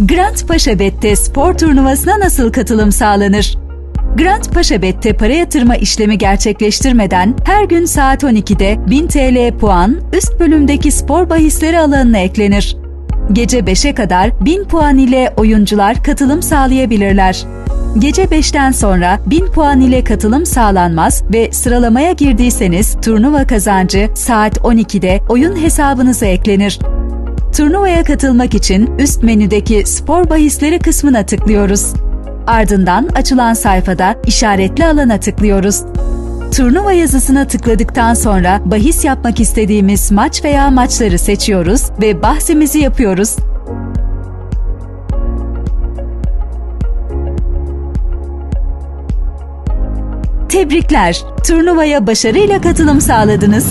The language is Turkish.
Grand Paşa Bet'te spor turnuvasına nasıl katılım sağlanır? Grand Paşa Bet'te para yatırma işlemi gerçekleştirmeden her gün saat 12'de 1000 TL puan üst bölümdeki spor bahisleri alanına eklenir. Gece 5'e kadar 1000 puan ile oyuncular katılım sağlayabilirler. Gece 5'ten sonra 1000 puan ile katılım sağlanmaz ve sıralamaya girdiyseniz turnuva kazancı saat 12'de oyun hesabınıza eklenir. Turnuvaya katılmak için üst menüdeki spor bahisleri kısmına tıklıyoruz. Ardından açılan sayfada işaretli alana tıklıyoruz. Turnuva yazısına tıkladıktan sonra bahis yapmak istediğimiz maç veya maçları seçiyoruz ve bahsimizi yapıyoruz. Tebrikler! Turnuvaya başarıyla katılım sağladınız.